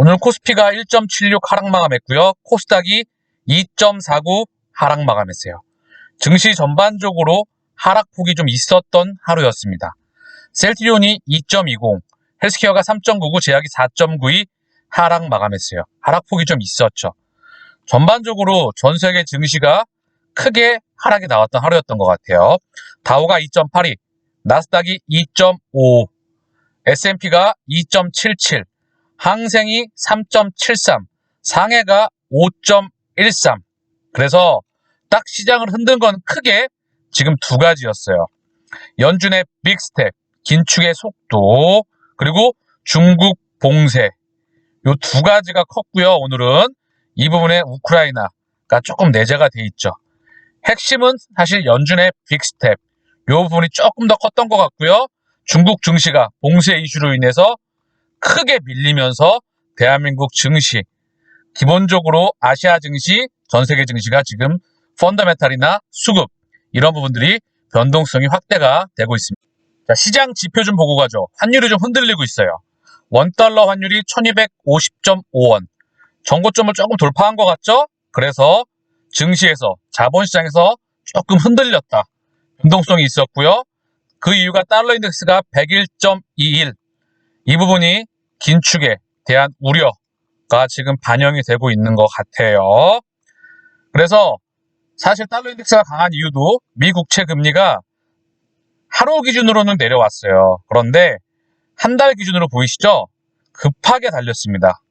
오늘 코스피가 1.76 하락 마감했고요. 코스닥이 2.49 하락 마감했어요. 증시 전반적으로 하락폭이 좀 있었던 하루였습니다. 셀트리온이 2.20, 헬스케어가 3.99, 제약이 4.92 하락 마감했어요. 하락폭이 좀 있었죠. 전반적으로 전 세계 증시가 크게 하락이 나왔던 하루였던 것 같아요. 다우가 2.82, 나스닥이 2.5, S&P가 2.77, 항생이 3.73, 상해가 5.13. 그래서 딱 시장을 흔든 건 크게 지금 두 가지였어요. 연준의 빅스텝, 긴축의 속도, 그리고 중국 봉쇄. 요 두 가지가 컸고요. 오늘은 이 부분에 우크라이나가 조금 내재가 돼 있죠. 핵심은 사실 연준의 빅스텝. 요 부분이 조금 더 컸던 것 같고요. 중국 증시가 봉쇄 이슈로 인해서 크게 밀리면서 대한민국 증시, 기본적으로 아시아 증시, 전 세계 증시가 지금 펀더메탈이나 수급 이런 부분들이 변동성이 확대가 되고 있습니다. 자, 시장 지표 좀 보고 가죠. 환율이 좀 흔들리고 있어요. 원달러 환율이 1250.5원. 정고점을 조금 돌파한 것 같죠? 그래서 증시에서 자본시장에서 조금 흔들렸다. 변동성이 있었고요. 그 이유가 달러 인덱스가 101.21. 이 부분이 긴축에 대한 우려가 지금 반영이 되고 있는 것 같아요. 그래서 사실 달러 인덱스가 강한 이유도 미 국채 금리가 하루 기준으로는 내려왔어요. 그런데 한 달 기준으로 보이시죠? 급하게 달렸습니다.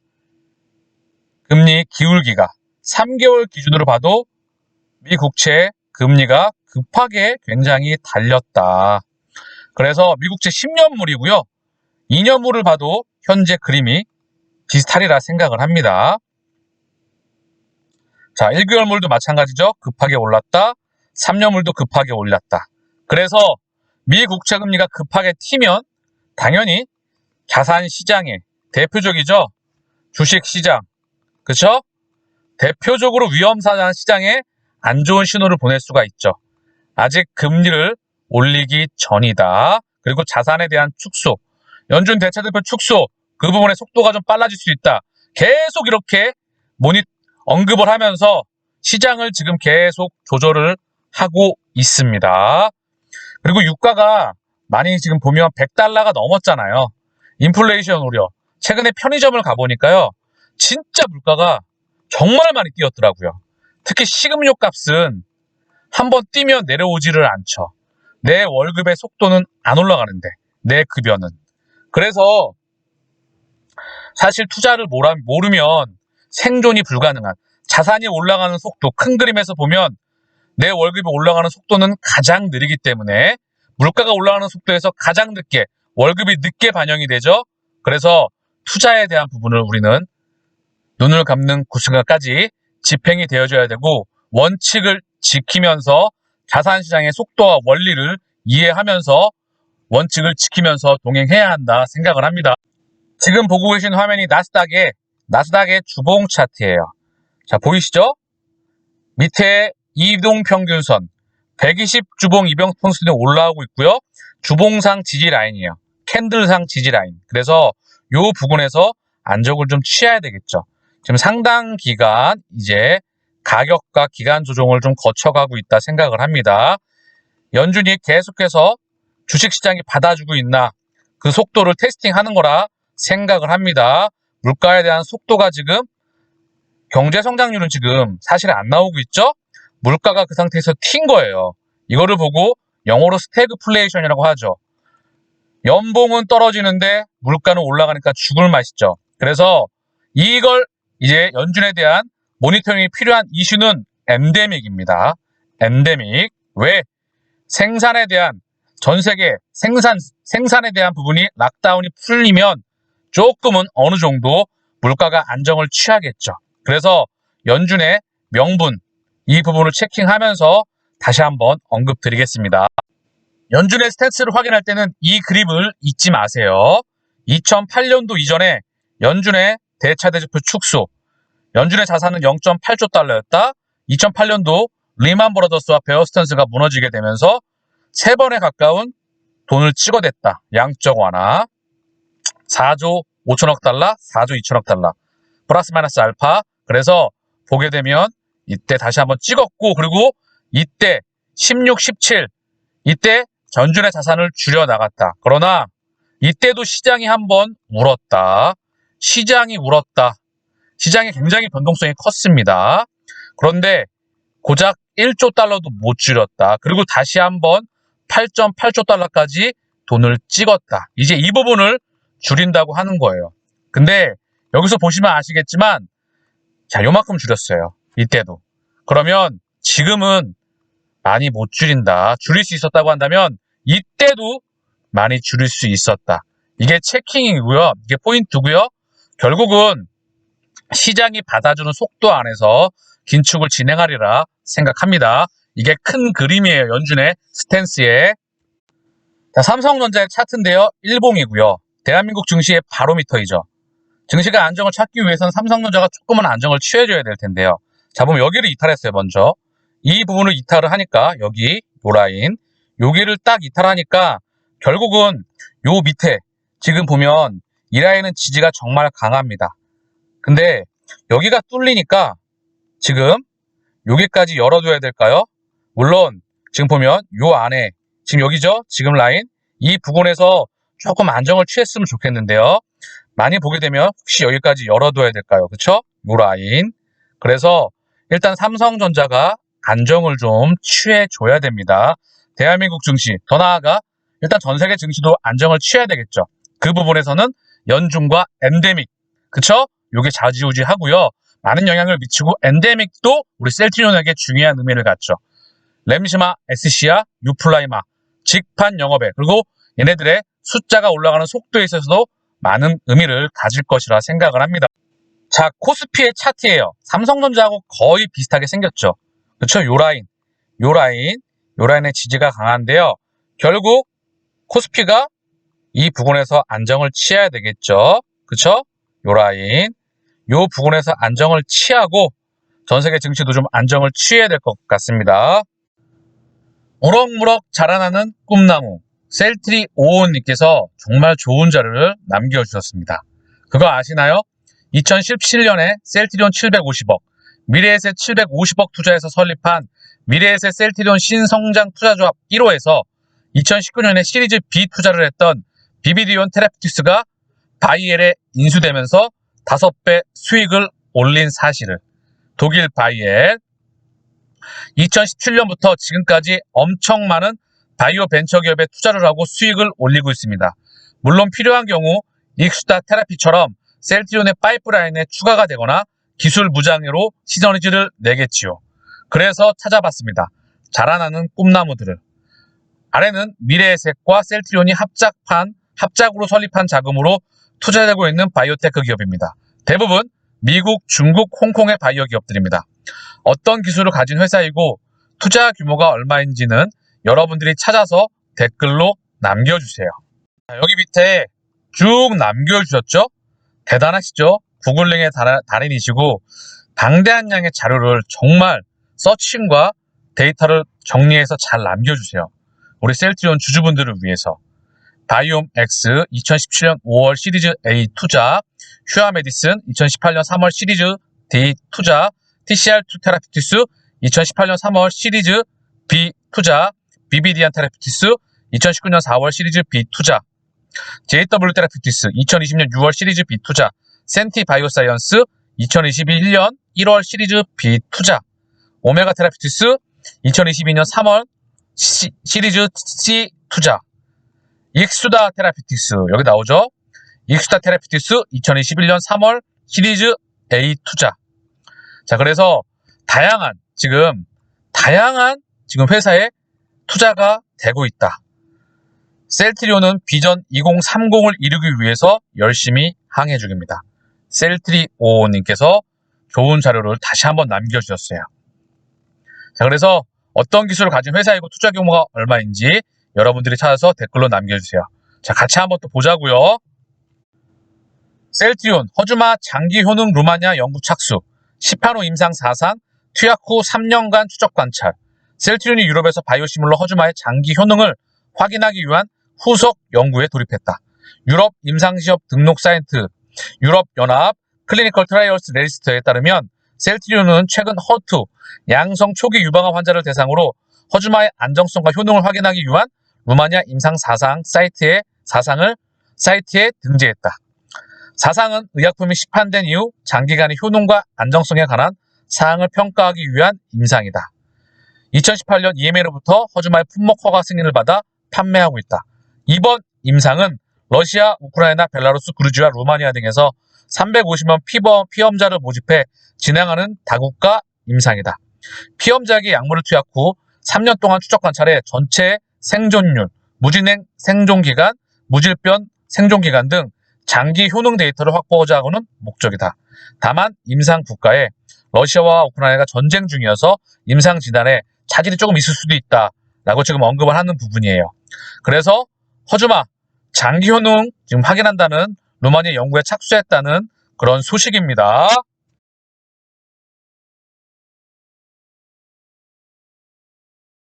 금리 기울기가 3개월 기준으로 봐도 미 국채 금리가 급하게 굉장히 달렸다. 그래서 미국채 10년물이고요. 2년물을 봐도 현재 그림이 비슷하리라 생각을 합니다. 자, 1개월물도 마찬가지죠. 급하게 올랐다. 3년물도 급하게 올랐다. 그래서 미 국채 금리가 급하게 튀면 당연히 자산 시장의 대표적이죠. 주식 시장. 그쵸? 대표적으로 위험 사장 시장에 안 좋은 신호를 보낼 수가 있죠. 아직 금리를 올리기 전이다. 그리고 자산에 대한 축소. 연준 대차대표 축소. 그 부분의 속도가 좀 빨라질 수 있다. 계속 이렇게 모니 언급을 하면서 시장을 지금 계속 조절을 하고 있습니다. 그리고 유가가 많이 지금 보면 100달러가 넘었잖아요. 인플레이션 우려. 최근에 편의점을 가보니까요. 진짜 물가가 정말 많이 뛰었더라고요. 특히 식음료 값은 한번 뛰면 내려오지를 않죠. 내 월급의 속도는 안 올라가는데, 내 급여는. 그래서 사실 투자를 모르면 생존이 불가능한 자산이 올라가는 속도, 큰 그림에서 보면 내 월급이 올라가는 속도는 가장 느리기 때문에 물가가 올라가는 속도에서 가장 늦게 월급이 늦게 반영이 되죠. 그래서 투자에 대한 부분을 우리는 눈을 감는 그 순간까지 집행이 되어줘야 되고 원칙을 지키면서 자산시장의 속도와 원리를 이해하면서 원칙을 지키면서 동행해야 한다 생각을 합니다. 지금 보고 계신 화면이 나스닥의 나스닥의 주봉 차트예요. 자 보이시죠? 밑에 이동 평균선 120 주봉 이병평선이 올라오고 있고요. 주봉상 지지 라인이에요. 캔들상 지지 라인. 그래서 요 부분에서 안정을 좀 취해야 되겠죠. 지금 상당 기간 이제 가격과 기간 조정을 좀 거쳐가고 있다 생각을 합니다. 연준이 계속해서 주식시장이 받아주고 있나 그 속도를 테스팅하는 거라 생각을 합니다. 물가에 대한 속도가 지금 경제 성장률은 지금 사실 안 나오고 있죠? 물가가 그 상태에서 튄 거예요. 이거를 보고 영어로 스태그플레이션이라고 하죠. 연봉은 떨어지는데 물가는 올라가니까 죽을 맛이죠. 그래서 이걸 이제 연준에 대한 모니터링이 필요한 이슈는 엔데믹입니다. 엔데믹. 왜? 생산에 대한 전 세계 생산 생산에 대한 부분이 락다운이 풀리면 조금은 어느 정도 물가가 안정을 취하겠죠. 그래서 연준의 명분 이 부분을 체킹하면서 다시 한번 언급드리겠습니다. 연준의 스탠스를 확인할 때는 이 그림을 잊지 마세요. 2008년도 이전에 연준의 대차대조표 축소, 연준의 자산은 0.8조 달러였다. 2008년도 리만 브라더스와 베어스턴스가 무너지게 되면서 세 번에 가까운 돈을 찍어댔다. 양적 완화. 4조 5천억 달러, 4조 2천억 달러. 플러스 마이너스 알파. 그래서 보게 되면 이때 다시 한번 찍었고 그리고 이때 16, 17 이때 전준의 자산을 줄여 나갔다. 그러나 이때도 시장이 한번 울었다. 시장이 울었다. 시장의 굉장히 변동성이 컸습니다. 그런데 고작 1조 달러도 못 줄였다. 그리고 다시 한번 8.8조 달러까지 돈을 찍었다. 이제 이 부분을 줄인다고 하는 거예요. 근데 여기서 보시면 아시겠지만 자, 요만큼 줄였어요. 이때도. 그러면 지금은 많이 못 줄인다. 줄일 수 있었다고 한다면 이때도 많이 줄일 수 있었다. 이게 체킹이고요. 이게 포인트고요. 결국은 시장이 받아주는 속도 안에서 긴축을 진행하리라 생각합니다. 이게 큰 그림이에요. 연준의 스탠스에. 자, 삼성전자의 차트인데요. 일봉이고요. 대한민국 증시의 바로미터이죠. 증시가 안정을 찾기 위해서는 삼성전자가 조금은 안정을 취해줘야 될 텐데요. 자, 보면 여기를 이탈했어요, 먼저. 이 부분을 이탈을 하니까, 여기, 요 라인. 여기를 딱 이탈하니까, 결국은 요 밑에, 지금 보면 이 라인은 지지가 정말 강합니다. 근데 여기가 뚫리니까, 지금 여기까지 열어둬야 될까요? 물론, 지금 보면 요 안에, 지금 여기죠? 지금 라인. 이 부분에서 조금 안정을 취했으면 좋겠는데요. 많이 보게 되면 혹시 여기까지 열어둬야 될까요? 그쵸? 요 라인. 그래서 일단 삼성전자가 안정을 좀 취해줘야 됩니다. 대한민국 증시, 더 나아가 일단 전 세계 증시도 안정을 취해야 되겠죠. 그 부분에서는 연중과 엔데믹, 그쵸? 요게 좌지우지 하고요. 많은 영향을 미치고 엔데믹도 우리 셀트리온에게 중요한 의미를 갖죠. 램시마, 에스시아, 유플라이마, 직판 영업에 그리고 얘네들의 숫자가 올라가는 속도에 있어서도 많은 의미를 가질 것이라 생각을 합니다. 자, 코스피의 차트예요. 삼성전자하고 거의 비슷하게 생겼죠. 그쵸? 요 라인, 요 라인, 요 라인의 지지가 강한데요. 결국 코스피가 이 부분에서 안정을 취해야 되겠죠. 그쵸? 요 라인, 요 부분에서 안정을 취하고 전 세계 증시도 좀 안정을 취해야 될 것 같습니다. 무럭무럭 자라나는 꿈나무 셀트리 오온님께서 정말 좋은 자료를 남겨주셨습니다. 그거 아시나요? 2017년에 셀트리온 750억, 미래에셋 750억 투자해서 설립한 미래에셋 셀트리온 신성장 투자조합 1호에서 2019년에 시리즈 B 투자를 했던 비비디온 테라피티스가 바이엘에 인수되면서 5배 수익을 올린 사실을 독일 바이엘 2017년부터 지금까지 엄청 많은 바이오 벤처 기업에 투자를 하고 수익을 올리고 있습니다. 물론 필요한 경우 익스타 테라피처럼 셀트리온의 파이프라인에 추가가 되거나 기술 무장으로 시너지를 내겠지요. 그래서 찾아봤습니다. 자라나는 꿈나무들을. 아래는 미래에셋과 셀트리온이 합작판, 합작으로 설립한 자금으로 투자되고 있는 바이오테크 기업입니다. 대부분 미국, 중국, 홍콩의 바이오 기업들입니다. 어떤 기술을 가진 회사이고 투자 규모가 얼마인지는 여러분들이 찾아서 댓글로 남겨주세요. 자, 여기 밑에 쭉 남겨주셨죠? 대단하시죠? 구글링의 달인이시고 방대한 양의 자료를 정말 서칭과 데이터를 정리해서 잘 남겨주세요. 우리 셀트리온 주주분들을 위해서 바이옴 X 2017년 5월 시리즈 A 투자, 휴아 메디슨 2018년 3월 시리즈 D 투자, TCR2 테라피티스 2018년 3월 시리즈 B 투자, 비비디안 테라피티스 2019년 4월 시리즈 B 투자, JW 테라피티스 2020년 6월 시리즈 B 투자, 센티 바이오사이언스 2021년 1월 시리즈 B 투자, 오메가 테라피티스 2022년 3월 시, 시리즈 C 투자, 익수다 테라피티스 여기 나오죠? 익수다 테라피티스 2021년 3월 시리즈 A 투자. 자, 그래서 다양한 지금 다양한 지금 회사에 투자가 되고 있다. 셀트리온은 비전 2030을 이루기 위해서 열심히 항해 중입니다. 셀트리오님께서 좋은 자료를 다시 한번 남겨주셨어요. 자, 그래서 어떤 기술을 가진 회사이고 투자 규모가 얼마인지 여러분들이 찾아서 댓글로 남겨주세요. 자, 같이 한번 또 보자고요. 셀트리온, 허주마 장기 효능 루마니아 연구 착수, 10판호 임상 4상, 투약 후 3년간 추적 관찰, 셀트리온이 유럽에서 바이오시뮬러 허주마의 장기 효능을 확인하기 위한 후속 연구에 돌입했다. 유럽 임상시업 등록 사이트 유럽연합 클리니컬 트라이얼스 레지스터에 따르면 셀트리온은 최근 허투, 양성 초기 유방암 환자를 대상으로 허주마의 안정성과 효능을 확인하기 위한 루마니아 임상 사상 사이트의 사상을 사이트에 등재했다. 사상은 의약품이 시판된 이후 장기간의 효능과 안정성에 관한 사항을 평가하기 위한 임상이다. 2018년 EMA로부터 허주마의 품목 허가 승인을 받아 판매하고 있다. 이번 임상은 러시아, 우크라이나, 벨라루스, 그루지아, 루마니아 등에서 350명 피범, 피험자를 모집해 진행하는 다국가 임상이다. 피험자에게 약물을 투약 후 3년 동안 추적 관찰해 전체 생존율, 무진행 생존기간, 무질병 생존기간 등 장기 효능 데이터를 확보하고자 하는 목적이다. 다만 임상 국가에 러시아와 우크라이나가 전쟁 중이어서 임상 진단에 차질이 조금 있을 수도 있다라고 지금 언급을 하는 부분이에요. 그래서 허주마 장기 효능 지금 확인한다는 루마니아 연구에 착수했다는 그런 소식입니다.